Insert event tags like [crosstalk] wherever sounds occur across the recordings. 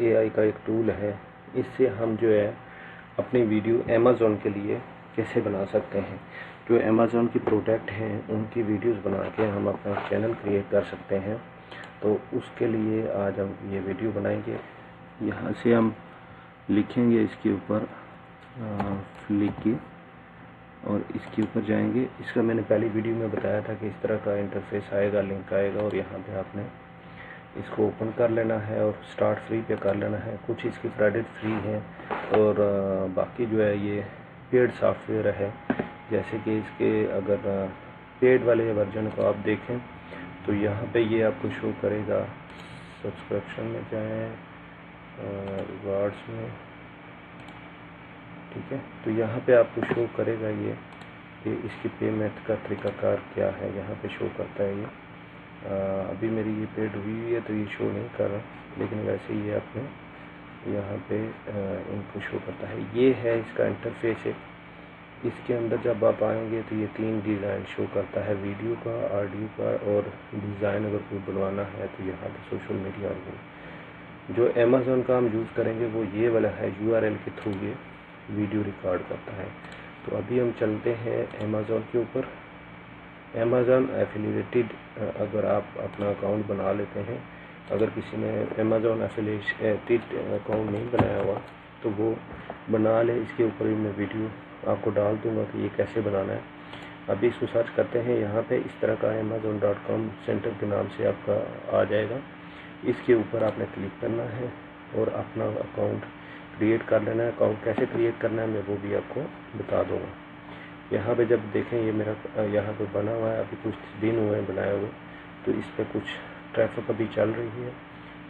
AI का एक tool है। इससे हम जो है अपनी वीडियो अमेज़ोन के लिए कैसे बना सकते हैं। जो अमेज़ोन की प्रोडक्ट हैं, उनकी वीडियोस बना के हम अपना चैनल क्रिएट कर सकते हैं। तो उसके लिए आज हम ये वीडियो बनाएँगे। यहाँ से हम लिखेंगे इसके ऊपर लिख के और इसके ऊपर जाएँगे। इसका मैंने पहली वीडियो में बताया था कि इस तरह का इंटरफेस आएगा लिंक आएगा और यहाँ पे आपने इसको ओपन कर लेना है और स्टार्ट फ्री पे कर लेना है। कुछ इसके क्रेडिट फ्री है और बाकी जो है ये पेड सॉफ्टवेयर है। जैसे कि इसके अगर पेड वाले वर्जन को आप देखें तो यहाँ पे ये आपको शो करेगा। सब्सक्रिप्शन में जाएँ रिवार्ड्स में, ठीक है? तो यहाँ पे आपको शो करेगा ये कि इसकी पेमेंट का तरीकाकार क्या है। यहाँ पे शो करता है ये। अभी मेरी ये पेड हुई हुई है तो ये शो नहीं कर रहा, लेकिन वैसे ये अपने यहाँ पे इनको शो करता है। ये है इसका इंटरफेस है इसके अंदर जब आप आएँगे तो ये तीन डिज़ाइन शो करता है। वीडियो का ऑडियो का और डिज़ाइन अगर कोई बनवाना है तो यहाँ पे सोशल मीडिया और जो अमेज़ोन का हम यूज़ करेंगे वो ये वाला है URL के थ्रू ये वीडियो रिकॉर्ड करता है। तो अभी हम चलते हैं अमेज़ोन के ऊपर। अमेज़न एफिलेटेड अगर आप अपना अकाउंट बना लेते हैं, अगर किसी ने अमेज़ोन एफिलेटेड अकाउंट नहीं बनाया हुआ तो वो बना ले, इसके ऊपर भी मैं वीडियो आपको डाल दूँगा कि ये कैसे बनाना है। अभी इसको सर्च करते हैं, यहाँ पे इस तरह का अमेज़ोन डॉट कॉम सेंटर के नाम से आपका आ जाएगा। इसके ऊपर आपने क्लिक करना है और अपना अकाउंट क्रिएट कर लेना है। अकाउंट कैसे क्रिएट करना है, मैं वो भी आपको बता दूँगा। यहाँ पे जब देखें, ये मेरा यहाँ पे बना हुआ है, अभी कुछ दिन हुए हैं बनाए हुए तो इस पर कुछ ट्रैफ़िक अभी चल रही है।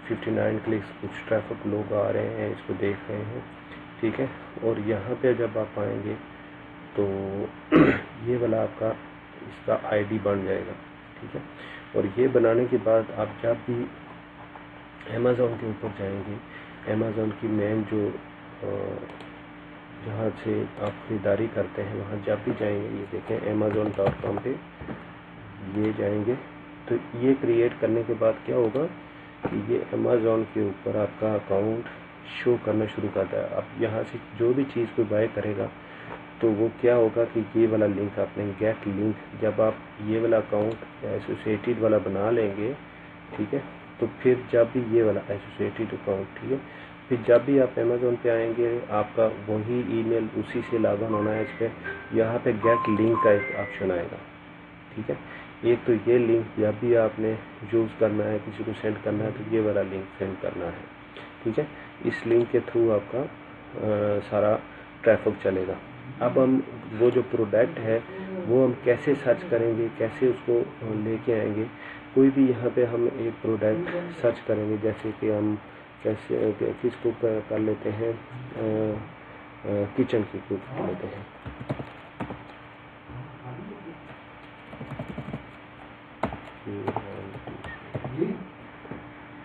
59 क्लिक्स कुछ ट्रैफ़िक लोग आ रहे हैं, इसको देख रहे हैं, ठीक है? और यहाँ पे जब आप आएँगे तो [clears throat] ये वाला आपका, इसका आईडी बन जाएगा, ठीक है? और ये बनाने के बाद आप जब भी अमेज़ोन के ऊपर जाएँगे अमेज़ोन की मेन जो जहाँ से आप ख़रीदारी करते हैं, वहाँ जब भी जाएँगे, ये देखें अमेज़ोन डॉट कॉम पर ये जाएँगे। तो ये क्रिएट करने के बाद क्या होगा कि ये अमेज़ोन के ऊपर आपका अकाउंट शो करना शुरू करता है आप यहाँ से जो भी चीज़ कोई बाय करेगा तो वो क्या होगा कि ये वाला लिंक आपने गेट लिंक जब आप ये वाला अकाउंट एसोसिएटेड वाला बना लेंगे, ठीक है? तो फिर जब भी ये वाला एसोसिएटेड अकाउंट ठीक है? फिर जब भी आप अमेज़ोन पे आएँगे आपका वही ईमेल उसी से लॉग होना है इस पर यहाँ पर गेट लिंक का एक ऑप्शन आएगा। ठीक है? एक तो ये लिंक जब भी आपने यूज़ करना है किसी को सेंड करना है तो ये वाला लिंक सेंड करना है। ठीक है? इस लिंक के थ्रू आपका आ, सारा ट्रैफ़िक चलेगा। अब हम वो जो प्रोडक्ट है वो हम कैसे सर्च करेंगे कैसे उसको लेके आएँगे कोई भी यहाँ पे हम एक प्रोडक्ट सर्च करेंगे जैसे कि हम कैसे किसको कर लेते हैं किचन की कुक कर लेते हैं।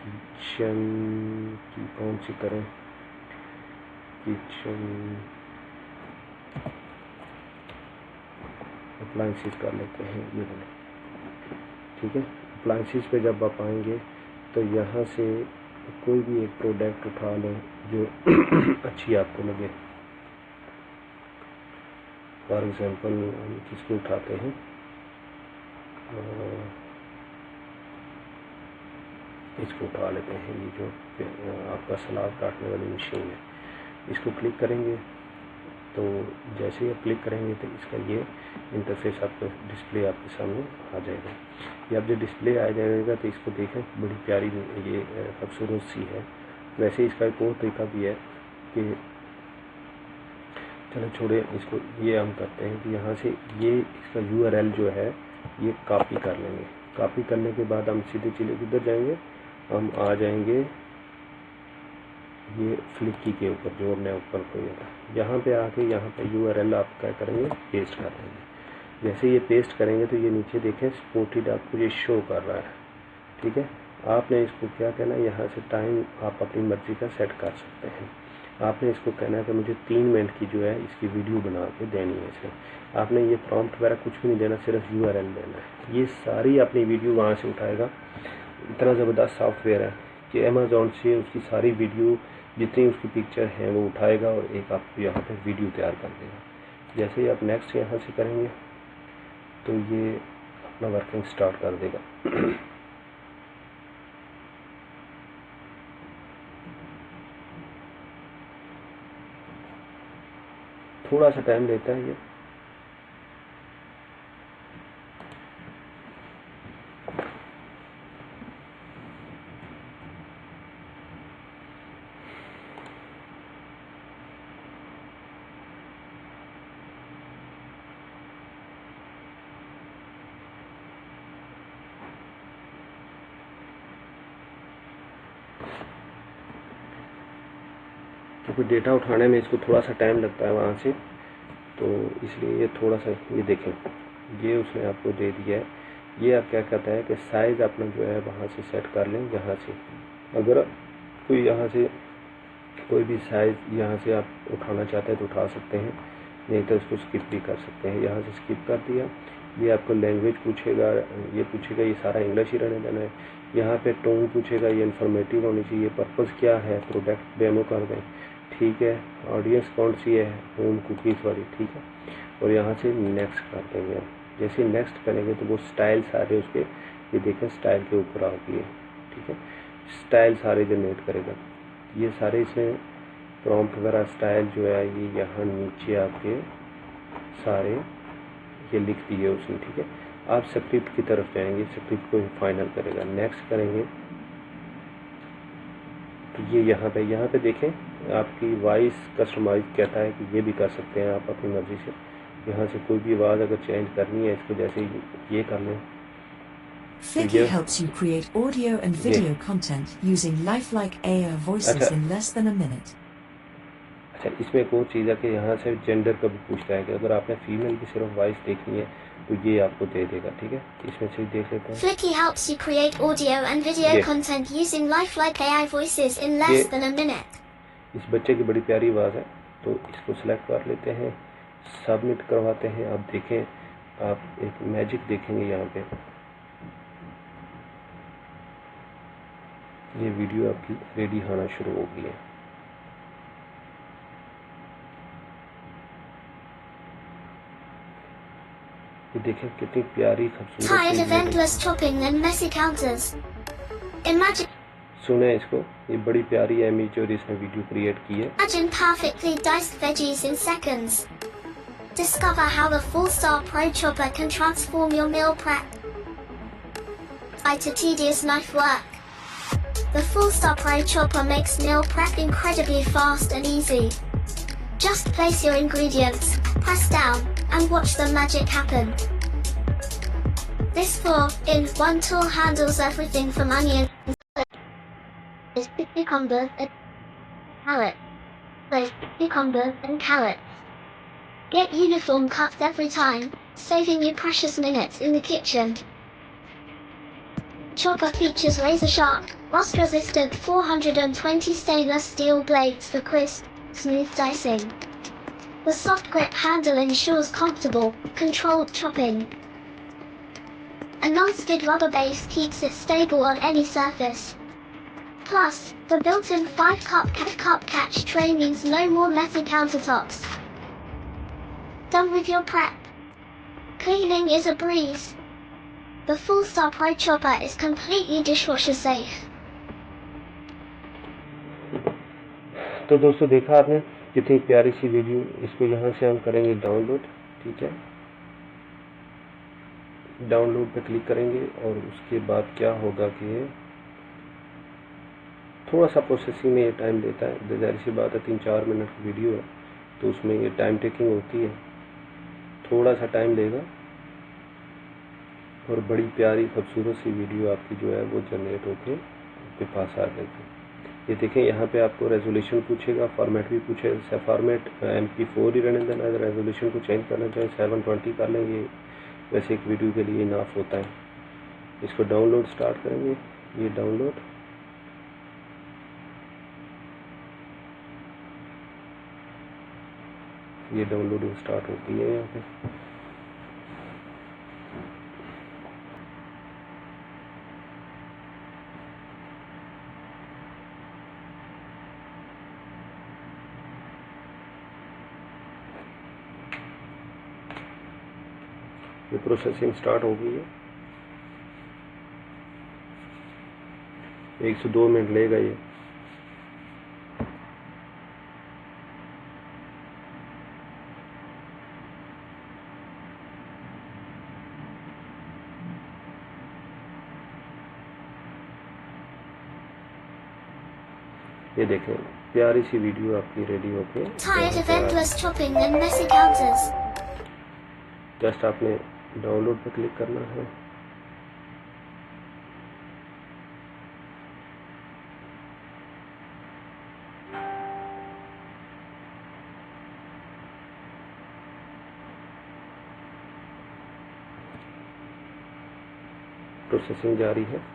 किचन की कौन सी करें? किचन अप्लाइंसिस कर लेते हैं, ये ठीक है? अप्लाइंसिस पे जब आप आएँगे तो यहाँ से कोई भी एक प्रोडक्ट उठा लो जो [clears throat] अच्छी आपको लगे। फॉर एग्ज़ाम्पल हम किसको उठाते हैं? इसको उठा लेते हैं। ये जो, आपका सलाद काटने वाली मशीन है। इसको क्लिक करेंगे। तो जैसे ही आप क्लिक करेंगे तो इसका ये इंटरफेस आपका डिस्प्ले आपके सामने आ जाएगा। ये अब जो डिस्प्ले आ जाएगा तो इसको देखें, बड़ी प्यारी ये खूबसूरत सी है। वैसे इसका एक और तरीका भी है कि चलो छोड़े, इसको ये हम करते हैं कि यहाँ से ये इसका यूआरएल जो है, ये कॉपी कर लेंगे। कॉपी करने के बाद हम सीधे चिले किधर जाएँगे, हम आ जाएँगे ये फ्लिकी के ऊपर, जो हमने ऊपर खोया था। यहाँ पे आके यहाँ पे यू आर एल आप क्या करेंगे? पेस्ट कर देंगे। जैसे ये पेस्ट करेंगे तो ये नीचे देखें स्पोर्टेड आपको ये शो कर रहा है। ठीक है? आपने इसको क्या कहना है? यहाँ से टाइम आप अपनी मर्ज़ी का सेट कर सकते हैं। आपने इसको कहना है कि मुझे तीन मिनट की जो है इसकी वीडियो बना के देनी है इसे आपने ये प्रॉम्प्ट वगैरह कुछ भी नहीं देना, सिर्फ़ यूआरएल देना है। ये सारी अपनी वीडियो वहाँ से उठाएगा। इतना ज़बरदस्त सॉफ्टवेयर है कि अमेजोन से उसकी सारी वीडियो जितनी उसकी पिक्चर है, वो उठाएगा और एक आपको यहाँ पे वीडियो तैयार कर देगा। जैसे ही आप नेक्स्ट यहाँ से करेंगे तो ये अपना वर्किंग स्टार्ट कर देगा। थोड़ा सा टाइम लेता है ये। क्योंकि डेटा उठाने में इसको थोड़ा सा टाइम लगता है वहाँ से। तो इसलिए ये थोड़ा सा ये देखें। ये उसने आपको दे दिया है। ये आप क्या कहता है कि साइज़ अपना जो है वहाँ से सेट कर लें, यहाँ से। अगर कोई यहाँ से कोई भी साइज़ यहाँ से आप उठाना चाहते हैं तो उठा सकते हैं। नहीं तो इसको स्किप भी कर सकते हैं। यहाँ से स्किप कर दिया। ये आपको लैंग्वेज पूछेगा, ये पूछेगा, ये सारा इंग्लिश ही रहने देना है। यहाँ पे टोन पूछेगा, ये इन्फॉर्मेटिव होनी चाहिए। पर्पज़ क्या है? प्रोडक्ट डेमो कर दें। ठीक है ऑडियंस कौन सी है होम कुकीज़ वाली, ठीक है? और यहाँ से नेक्स्ट कर देंगे जैसे नेक्स्ट करेंगे तो वो स्टाइल सारे उसके, ये देखें स्टाइल के ऊपर आती है, ठीक है? स्टाइल सारे जनरेट करेगा। ये सारे इसमें प्रॉम्प्ट वगैरह स्टाइल जो है, ये यहाँ नीचे आपके सारे ये लिख दिए उसने, ठीक है? आप स्क्रिप्ट की तरफ़ जाएँगे स्क्रिप्ट को फाइनल करेगा। नेक्स्ट करेंगे तो ये यहाँ पे यहाँ पे देखें आपकी वॉइस कस्टमाइज कहता है कि ये भी कर सकते हैं आप अपनी मर्ज़ी से यहाँ से कोई भी आवाज़ अगर चेंज करनी है इसको जैसे ये कर लें Flicky helps you create audio and video content using lifelike AI voices अच्छा। in less than a minute. अच्छा इसमें एक और चीज़ है कि यहाँ से जेंडर का भी पूछता है कि अगर आपने फीमेल की सिर्फ़ वॉइस देखनी है तो ये आपको दे देगा ठीक है इसमें से देख लेते हैं Flicky helps you create audio and video Yeah. content using lifelike AI voices in less Yeah. than a minute. इस बच्चे की बड़ी प्यारी आवाज़ है तो इसको सिलेक्ट कर लेते हैं सबमिट करवाते हैं। आप देखें आप एक मैजिक देखेंगे यहाँ पे। ये वीडियो आपकी रेडी आना शुरू हो गई है। ये देखें कितनी प्यारी खूबसूरत? Imagine, सुने इसको ये बड़ी प्यारी एमी जो इसने वीडियो क्रिएट की है imagine perfectly diced veggies in seconds. Discover how the Full Star Pro Chopper can transform your meal prep. By to tedious knife work. The Full Star Pro Chopper makes meal prep incredibly fast and easy. Just place your ingredients, press down, and watch the magic happen. This 4-in-1 tool handles everything from onion, cucumber, and carrot. Place cucumber and carrots. Get uniform cuts every time, saving you precious minutes in the kitchen. Chopper features razor-sharp, rust-resistant 420 stainless steel blades for crisp, smooth dicing. The soft grip handle ensures comfortable, controlled chopping. A non-skid rubber base keeps it stable on any surface. Plus, the built-in 5-cup ca- cup catch tray means no more messy countertops. Done with your prep. Cleaning is a breeze. The Full Star Pro Chopper is completely dishwasher safe. तो दोस्तों देखा आपने कितनी प्यारी सी video इसको यहाँ से हम करेंगे डाउनलोड ठीक है डाउनलोड पे क्लिक करेंगे और उसके बाद क्या होगा कि ये थोड़ा सा प्रोसेसिंग में ये टाइम लेता है। ज़ाहिर सी बात है, तीन चार मिनट की वीडियो है तो उसमें ये टाइम टेकिंग होती है। थोड़ा सा टाइम लेगा और बड़ी प्यारी, खूबसूरत सी वीडियो आपकी जो है, वो जनरेट होकर आपके पास आ जाएगी ये देखें, यहाँ पे आपको रेजोल्यूशन पूछेगा फॉर्मेट भी पूछेगा फॉर्मेट एम पी फोर ही रहने देना अगर रेजोल्यूशन को चेंज करना चाहें सेवन ट्वेंटी कर लेंगे वैसे एक वीडियो के लिए इनाफ होता है। इसको डाउनलोड स्टार्ट करेंगे। ये डाउनलोड ये डाउनलोडिंग स्टार्ट होती है यहाँ पे। ये प्रोसेसिंग स्टार्ट हो गई है। एक से दो मिनट लेगा ये। ये देखें प्यारी सी वीडियो आपकी रेडी होके? जस्ट आपने डाउनलोड पर क्लिक करना है। प्रोसेसिंग जारी है।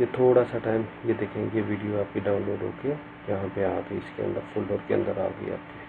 ये थोड़ा सा टाइम ये देखेंगे वीडियो आपकी डाउनलोड होके यहाँ पे आ गई, इसके अंदर फोल्डर के अंदर आ गई आपके।